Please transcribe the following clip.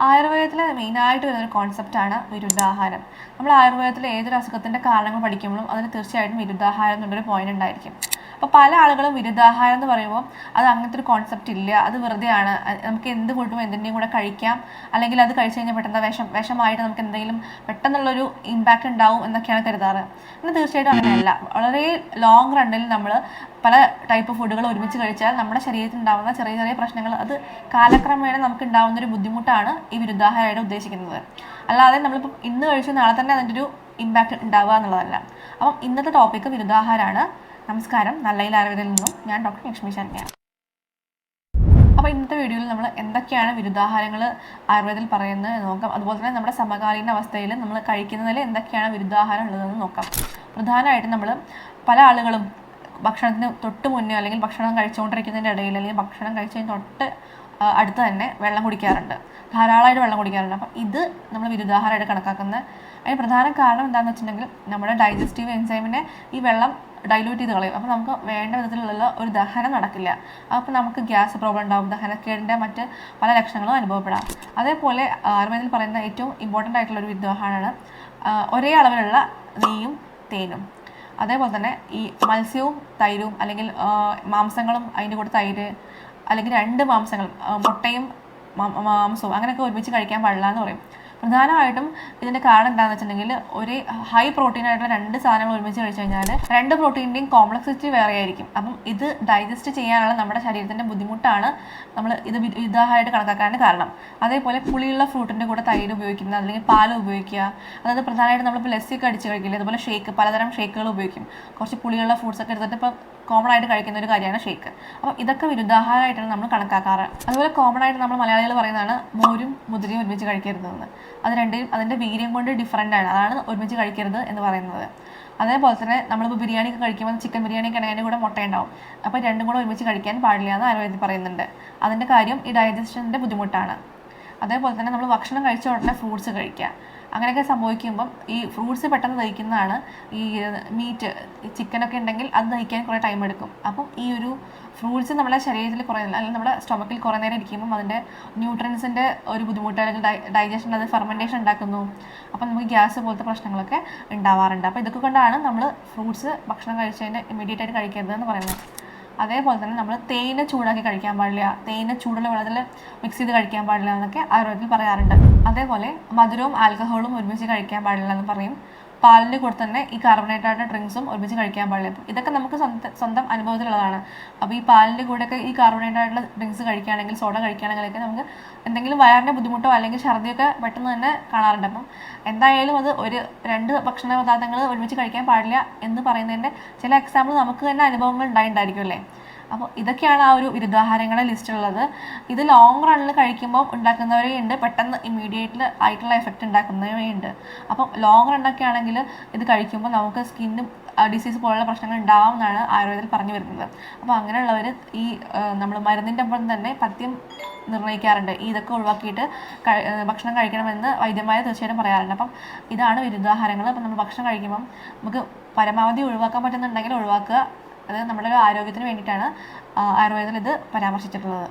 ആയുർവേദത്തിൽ മെയിനായിട്ട് വരുന്നൊരു കോൺസെപ്റ്റാണ് വിരുദ്ധാഹാരം. നമ്മൾ ആയുർവേദത്തിൽ ഏതൊരു അസുഖത്തിന്റെ കാരണങ്ങൾ പഠിക്കുമ്പോഴും അതിന് തീർച്ചയായിട്ടും വിരുദ്ധാഹാരം എന്നുള്ളൊരു പോയിന്റ് ഉണ്ടായിരിക്കും. അപ്പോൾ പല ആളുകളും വിരുദ്ധാഹാരം എന്ന് പറയുമ്പോൾ അത് അങ്ങനത്തെ ഒരു കോൺസെപ്റ്റ് ഇല്ല. അത് വെറുതെയാണ്. നമുക്ക് എന്ത് കൂട്ടും എന്തിന്റെയും കൂടെ കഴിക്കാം. അല്ലെങ്കിൽ അത് കഴിച്ചു കഴിഞ്ഞാൽ പെട്ടെന്ന് വിഷം വിഷമായിട്ട് നമുക്ക് എന്തെങ്കിലും പെട്ടെന്നുള്ളൊരു ഇമ്പാക്റ്റ് ഉണ്ടാവും എന്നൊക്കെയാണ് കരുതാറ്. എന്നാൽ തീർച്ചയായിട്ടും അങ്ങനെയല്ല. വളരെ ലോങ് റണ്ണിൽ നമ്മൾ പല ടൈപ്പ് ഫുഡുകൾ ഒരുമിച്ച് കഴിച്ചാൽ നമ്മുടെ ശരീരത്തിൽ ഉണ്ടാകുന്ന ചെറിയ ചെറിയ പ്രശ്നങ്ങൾ അത് കാലക്രമേണ നമുക്ക് ഉണ്ടാകുന്ന ഒരു ബുദ്ധിമുട്ടാണ് ഈ വിരുദ്ധാഹാരമായിട്ട് ഉദ്ദേശിക്കുന്നത്. അല്ലാതെ നമ്മളിപ്പോൾ ഇന്ന് കഴിച്ചു നാളെ തന്നെ അതിന്റെ ഒരു ഇമ്പാക്റ്റ് ഉണ്ടാവുക എന്നുള്ളതല്ല. അപ്പം ഇന്നത്തെ ടോപ്പിക്ക് വിരുദ്ധാഹാരമാണ് നമസ്കാരം. നല്ലയിൽ ആയുർവേദയിൽ നിന്നും ഞാൻ ഡോക്ടർ ലക്ഷ്മി ശർമ്മയാണ്. അപ്പോൾ ഇന്നത്തെ വീഡിയോയിൽ നമ്മൾ എന്തൊക്കെയാണ് വിരുദ്ധാഹാരങ്ങൾ ആയുർവേദത്തിൽ പറയുന്നത് നോക്കാം. അതുപോലെ തന്നെ നമ്മുടെ സമകാലീന അവസ്ഥയിൽ നമ്മൾ കഴിക്കുന്നതിൽ എന്തൊക്കെയാണ് വിരുദ്ധാഹാരം ഉള്ളതെന്ന് നോക്കാം. പ്രധാനമായിട്ടും നമ്മൾ പല ആളുകളും ഭക്ഷണത്തിന് തൊട്ട് മുന്നേ അല്ലെങ്കിൽ ഭക്ഷണം കഴിച്ചുകൊണ്ടിരിക്കുന്നതിന്റെ ഇടയിൽ അല്ലെങ്കിൽ ഭക്ഷണം കഴിച്ചതിന് തൊട്ട് അടുത്ത് തന്നെ വെള്ളം കുടിക്കാറുണ്ട്. ധാരാളമായിട്ട് വെള്ളം കുടിക്കാറുണ്ട്. അപ്പം ഇത് നമ്മൾ വിരുദ്ധാഹാരമായിട്ട് കണക്കാക്കുന്ന അതിന് പ്രധാന കാരണം എന്താണെന്ന് വെച്ചിട്ടുണ്ടെങ്കിൽ നമ്മുടെ ഡൈജസ്റ്റീവ് എൻസൈമിനെ ഈ വെള്ളം ഡൈലൂട്ട് ചെയ്ത് കളയും. അപ്പോൾ നമുക്ക് വേണ്ട വിധത്തിലുള്ള ഒരു ദഹനം നടക്കില്ല. അപ്പോൾ നമുക്ക് ഗ്യാസ് പ്രോബ്ലം ഉണ്ടാവും. ദഹനക്കേടിന്റെ മറ്റ് പല ലക്ഷണങ്ങളും അനുഭവപ്പെടാം. അതേപോലെ ആയുർവേദത്തിൽ പറയുന്ന ഏറ്റവും ഇമ്പോർട്ടന്റ് ആയിട്ടുള്ള ഒരു വിദ്വാഹമാണ് ഒരേ അളവിലുള്ള നെയ്യും തേനും. അതേപോലെ തന്നെ ഈ മത്സ്യവും തൈരും അല്ലെങ്കിൽ മാംസങ്ങളും അതിന്റെ കൂടെ തൈര് അല്ലെങ്കിൽ രണ്ട് മാംസങ്ങൾ മുട്ടയും മാംസവും അങ്ങനെയൊക്കെ ഒരുമിച്ച് കഴിക്കാൻ പാടില്ല എന്ന് പറയും. പ്രധാനമായിട്ടും ഇതിന്റെ കാരണം എന്താണെന്ന് വെച്ചിട്ടുണ്ടെങ്കിൽ ഒരു ഹൈ പ്രോട്ടീൻ ആയിട്ടുള്ള രണ്ട് സാധനങ്ങൾ ഒരുമിച്ച് കഴിച്ചു കഴിഞ്ഞാൽ രണ്ട് പ്രോട്ടീന്റെയും കോംപ്ലക്സിറ്റി വേറെ ആയിരിക്കും. അപ്പം ഇത് ഡൈജസ്റ്റ് ചെയ്യാനുള്ള നമ്മുടെ ശരീരത്തിന്റെ ബുദ്ധിമുട്ടാണ് നമ്മൾ ഇത് ഇതായിട്ട് കണക്കാക്കാൻ കാരണം. അതേപോലെ പുളിയുള്ള ഫ്രൂട്ടിന്റെ കൂടെ തൈര് ഉപയോഗിക്കുന്ന അല്ലെങ്കിൽ പാൽ ഉപയോഗിക്കുക. അതായത് പ്രധാനമായിട്ടും നമ്മളിപ്പോൾ ലസ്സിയൊക്കെ അടിച്ച് കഴിക്കില്ല? അതുപോലെ ഷേക്ക് പലതരം ഷേക്കുകൾ ഉപയോഗിക്കും. കുറച്ച് പുളിയുള്ള ഫ്രൂട്ട്സ് ഒക്കെ എടുത്തിട്ട് ഇപ്പോൾ കോമൺ ആയിട്ട് കഴിക്കുന്ന ഒരു കാര്യമാണ് ഷേക്ക് അപ്പം ഇതൊക്കെ വിരുദ്ധാഹാരമായിട്ടാണ് നമ്മൾ കണക്കാക്കാറ്. അതുപോലെ കോമൺ ആയിട്ട് നമ്മൾ മലയാളികൾ പറയുന്നതാണ് മോരും മുതിരയും ഒരുമിച്ച് കഴിക്കരുതെന്ന് അത് രണ്ടും അതിന്റെ വീര്യം കൊണ്ട് ഡിഫറന്റ് ആണ്. അതാണ് ഒരുമിച്ച് കഴിക്കരുത് എന്ന് പറയുന്നത്. അതേപോലെ തന്നെ നമ്മളിപ്പോൾ ബിരിയാണി ഒക്കെ കഴിക്കുമ്പോൾ ചിക്കൻ ബിരിയാണി ഒക്കെ അതിന്റെ കൂടെ മുട്ട ഉണ്ടാവും. അപ്പോൾ രണ്ടും കൂടെ ഒരുമിച്ച് കഴിക്കാൻ പാടില്ല എന്ന് ആയുർവേദത്തിൽ പറയുന്നുണ്ട്. അതിന്റെ കാര്യം ഈ ഡൈജഷന്റെ ബുദ്ധിമുട്ടാണ്. അതേപോലെ തന്നെ നമ്മൾ ഭക്ഷണം കഴിച്ച ഉടനെ ഫ്രൂട്ട്സ് കഴിക്കുക. അങ്ങനെയൊക്കെ സംഭവിക്കുമ്പം ഈ ഫ്രൂട്ട്സ് പെട്ടെന്ന് ദഹിക്കുന്നതാണ് ഈ മീറ്റ് ചിക്കനൊക്കെ ഉണ്ടെങ്കിൽ അത് ദഹിക്കാൻ കുറേ ടൈം എടുക്കും. അപ്പം ഈ ഒരു ഫ്രൂട്ട്സ് നമ്മുടെ ശരീരത്തിൽ കുറേ അല്ലെങ്കിൽ നമ്മുടെ സ്റ്റൊമക്കിൽ കുറേ നേരം ഇരിക്കുമ്പം അതിന്റെ ന്യൂട്രൻസിന്റെ ഒരു ബുദ്ധിമുട്ട് അല്ലെങ്കിൽ ഡൈജഷൻ അത് ഫെർമെന്റേഷൻ ഉണ്ടാക്കുന്നു. അപ്പം നമുക്ക് ഗ്യാസ് പോലത്തെ പ്രശ്നങ്ങളൊക്കെ ഉണ്ടാവാറുണ്ട്. അപ്പോൾ ഇതൊക്കെ കൊണ്ടാണ് നമ്മൾ ഫ്രൂട്ട്സ് ഭക്ഷണം കഴിച്ചതിന്റെ ഇമ്മീഡിയറ്റ് ആയിട്ട് കഴിക്കരുത് എന്ന് പറയുന്നത്. അതേപോലെ തന്നെ നമ്മൾ തേയില ചൂടാക്കി കഴിക്കാൻ പാടില്ല. തേയില ചൂടുള്ള വെള്ളത്തിൽ മിക്സ് ചെയ്ത് കഴിക്കാൻ പാടില്ല എന്നൊക്കെ ആയുർവേദത്തിൽ പറയാറുണ്ട്. അതേപോലെ മധുരവും ആൽക്കഹോളും ഒരുമിച്ച് കഴിക്കാൻ പാടില്ല എന്ന് പറയും. പാലിന്റെ കൂടെ തന്നെ ഈ ആയിട്ടുള്ള ഡ്രിങ്ക്സും ഒരുമിച്ച് കഴിക്കാൻ പാടില്ല. ഇതൊക്കെ നമുക്ക് സ്വന്തം സ്വന്തം അനുഭവത്തിലുള്ളതാണ്. അപ്പോൾ ഈ പാലിന്റെ കൂടെയൊക്കെ ഈ കാർബണേറ്റ് ആയിട്ടുള്ള ഡ്രിങ്ക്സ് കഴിക്കുകയാണെങ്കിൽ സോഡ കഴിക്കുകയാണെങ്കിലൊക്കെ നമുക്ക് എന്തെങ്കിലും വയറിന്റെ ബുദ്ധിമുട്ടോ അല്ലെങ്കിൽ ഛർദിയൊക്കെ പെട്ടെന്ന് തന്നെ കാണാറുണ്ട്. അപ്പം എന്തായാലും അത് ഒരു രണ്ട് ഭക്ഷണ പദാർത്ഥങ്ങൾ ഒരുമിച്ച് കഴിക്കാൻ പാടില്ല എന്ന് പറയുന്നതിന്റെ ചില എക്സാമ്പിൾ നമുക്ക് തന്നെ അനുഭവങ്ങൾ ഉണ്ടായിട്ടുണ്ടായിരിക്കും അല്ലേ? അപ്പോൾ ഇതൊക്കെയാണ് ആ ഒരു വിരുദ്ധാഹാരങ്ങളുടെ ലിസ്റ്റുള്ളത് ഇത് ലോങ് റണ്ണിൽ കഴിക്കുമ്പോൾ ഉണ്ടാക്കുന്നവരെയുണ്ട് പെട്ടെന്ന് ഇമ്മീഡിയറ്റ് ആയിട്ടുള്ള എഫക്റ്റ് ഉണ്ടാക്കുന്നവയുണ്ട്. അപ്പം ലോങ് റണ്ണൊക്കെ ആണെങ്കിൽ ഇത് കഴിക്കുമ്പോൾ നമുക്ക് സ്കിന്നും ഡിസീസ് പോലുള്ള പ്രശ്നങ്ങൾ ഉണ്ടാവും എന്നാണ് ആയുർവേദത്തിൽ പറഞ്ഞു വരുന്നത്. അപ്പോൾ അങ്ങനെയുള്ളവർ ഈ നമ്മൾ മരുന്നിന്റെ ഒപ്പം തന്നെ പഥ്യം നിർണയിക്കാറുണ്ട് ഇതൊക്കെ ഒഴിവാക്കിയിട്ട് ഭക്ഷണം കഴിക്കണമെന്ന് വൈദ്യന്മാർ തീർച്ചയായിട്ടും പറയാറുണ്ട്. അപ്പം ഇതാണ് വിരുദ്ധാഹാരങ്ങൾ അപ്പം നമ്മൾ ഭക്ഷണം കഴിക്കുമ്പം നമുക്ക് പരമാവധി ഒഴിവാക്കാൻ പറ്റുന്നുണ്ടെങ്കിൽ ഒഴിവാക്കുക. അത് നമ്മുടെ ആരോഗ്യത്തിന് വേണ്ടിയിട്ടാണ് ആയുർവേദത്തിൽ ഇത് പരാമർശിച്ചിട്ടുള്ളത്.